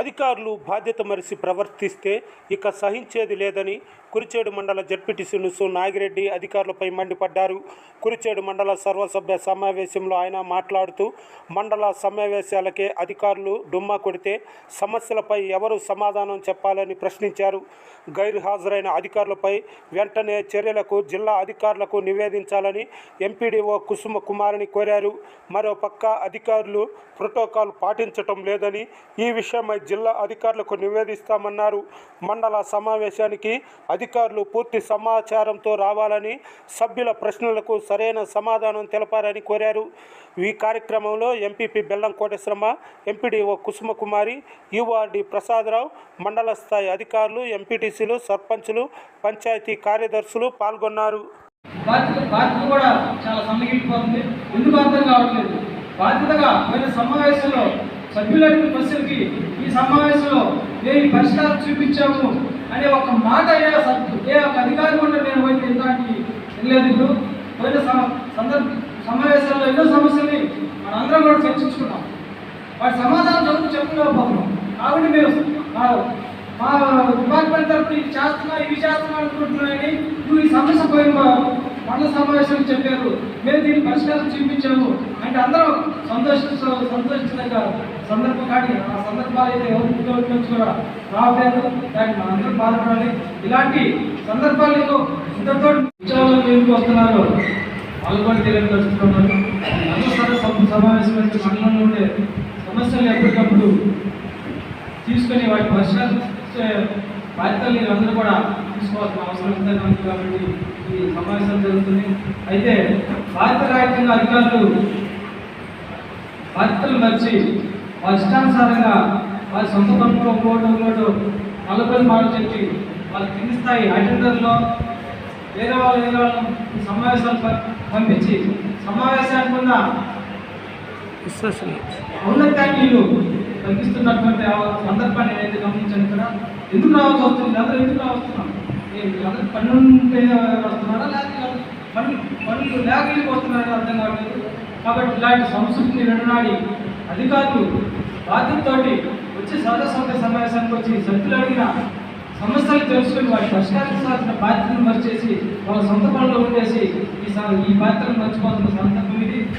అధికారులు బాధ్యత మరిసి ప్రవర్తిస్తే ఇక సహించేది లేదని కురిచేడు మండల జడ్పీటీసీ నుసు నాగిరెడ్డి అధికారులపై మండిపడ్డారు. కురిచేడు మండల సర్వసభ్య సమావేశంలో ఆయన మాట్లాడుతూ మండల సమావేశాలకే అధికారులు డుమ్మా కొడితే సమస్యలపై ఎవరు సమాధానం చెప్పాలని ప్రశ్నించారు. గైరు హాజరైన అధికారులపై వెంటనే చర్యలకు జిల్లా అధికారులకు నివేదించాలని ఎంపీడీఓ కుసుమ కుమారిని కోరారు. మరోపక్క అధికారులు ప్రోటోకాల్ పాటించటం లేదని ఈ విషయమై జిల్లా అధికారులకు నివేదిస్తామన్నారు. మండల సమావేశానికి అధికారులు పూర్తి సమాచారంతో రావాలని సభ్యుల ప్రశ్నలకు సరైన సమాధానం తెలపాలని కోరారు. ఈ కార్యక్రమంలో MPP Bellam Koteswaramma MPDO Kusumakumari URD Prasadarao మండల స్థాయి అధికారులు ఎంపీటీసీలు సర్పంచులు పంచాయతీ కార్యదర్శులు పాల్గొన్నారు. బాధ్యత కూడా చాలా సన్నగిలిపోతుంది ఎందుకు అర్థం కావట్లేదు? బాధ్యతగా పోయిన సమావేశంలో సభ్యులైన ప్రశ్నలకి ఈ సమావేశంలో మేము పరిష్కారం చూపించాము అనే ఒక మాట ఏ సత్తు ఏ ఒక అధికారి కూడా నేను పోయి ఇలాంటి వెళ్ళలేదు ఇప్పుడు. పోయిన సందర్భ సమావేశాల్లో ఎన్నో సమస్యల్ని మనందరం కూడా చర్చించుకున్నాం. వాటి సమాధానం చదువు చెప్పలేకపోతున్నాం కాబట్టి మేము మా- మా డిపార్ట్మెంట్ తరఫున ఇది చేస్తున్నా ఇవి చేస్తున్నా అనుకుంటున్నాయని నువ్వు ఈ సమస్య పోయిన మా- సమావేశం చెప్పారు. మేము దీన్ని పరిష్కారం చూపించాము. అంటే అందరం సంతోష సంతోషించిన సందర్భం కానీ ఆ సందర్భాలు అయితే ఎవరు ఉద్యోగం నుంచి కూడా రాలేదు దానికి మనం అందరం బాధపడాలి. ఇలాంటి సందర్భాలు ఇంతతో ఎందుకు వస్తున్నారు? వాళ్ళు కూడా తెలియజేస్తున్నారు అందరూ సమావేశం మండలంలో ఉండే సమస్యలు ఎప్పటికప్పుడు తీసుకొని వాటి పరిష్కారం బాధ్యతలు అందరూ కూడా తీసుకోవాల్సిన అవసరం ఉందని కాబట్టి ఈ సమావేశం జరుగుతుంది. అయితే భారత రాజ్యాంగ అధికారులు బాధ్యతలు మర్చి వారి ఇష్టానుసారంగా వారి సొంత పనులు ఇంకోటి నలభై మాటలు చెప్పి వాళ్ళ కింది స్థాయి అటెండర్లో వేరే వాళ్ళు వేరే వాళ్ళు సమావేశాలు పంపించి సమావేశానికి ఉన్న ఔన్నత్యాన్ని తగ్గిస్తున్నటువంటి ఆ సందర్భాన్ని నేనైతే గమనించాను ఇక్కడ. ఎందుకు రావాల్సి వస్తుంది? అందరూ ఎందుకు రావస్తున్నాం పన్నుంటే పని వస్తున్నారా లేకపోతే పన్ను పనులు లేక వెళ్ళిపోతున్నారా అర్థం కావట్లేదు. కాబట్టి ఇలాంటి సంస్కృతిని విడనాడి అధికారులు బాధ్యతతోటి వచ్చి సదస్సు సమావేశానికి వచ్చి సభ్యులు అడిగిన సమస్యలు వారి వాటి పరిష్కరించాల్సిన బాధ్యతను మర్చేసి వాళ్ళ సొంత పనులు ఉండేసి ఈ స- ఈ బాధ్యతను మర్చిపోతున్న సందర్భం ఇది.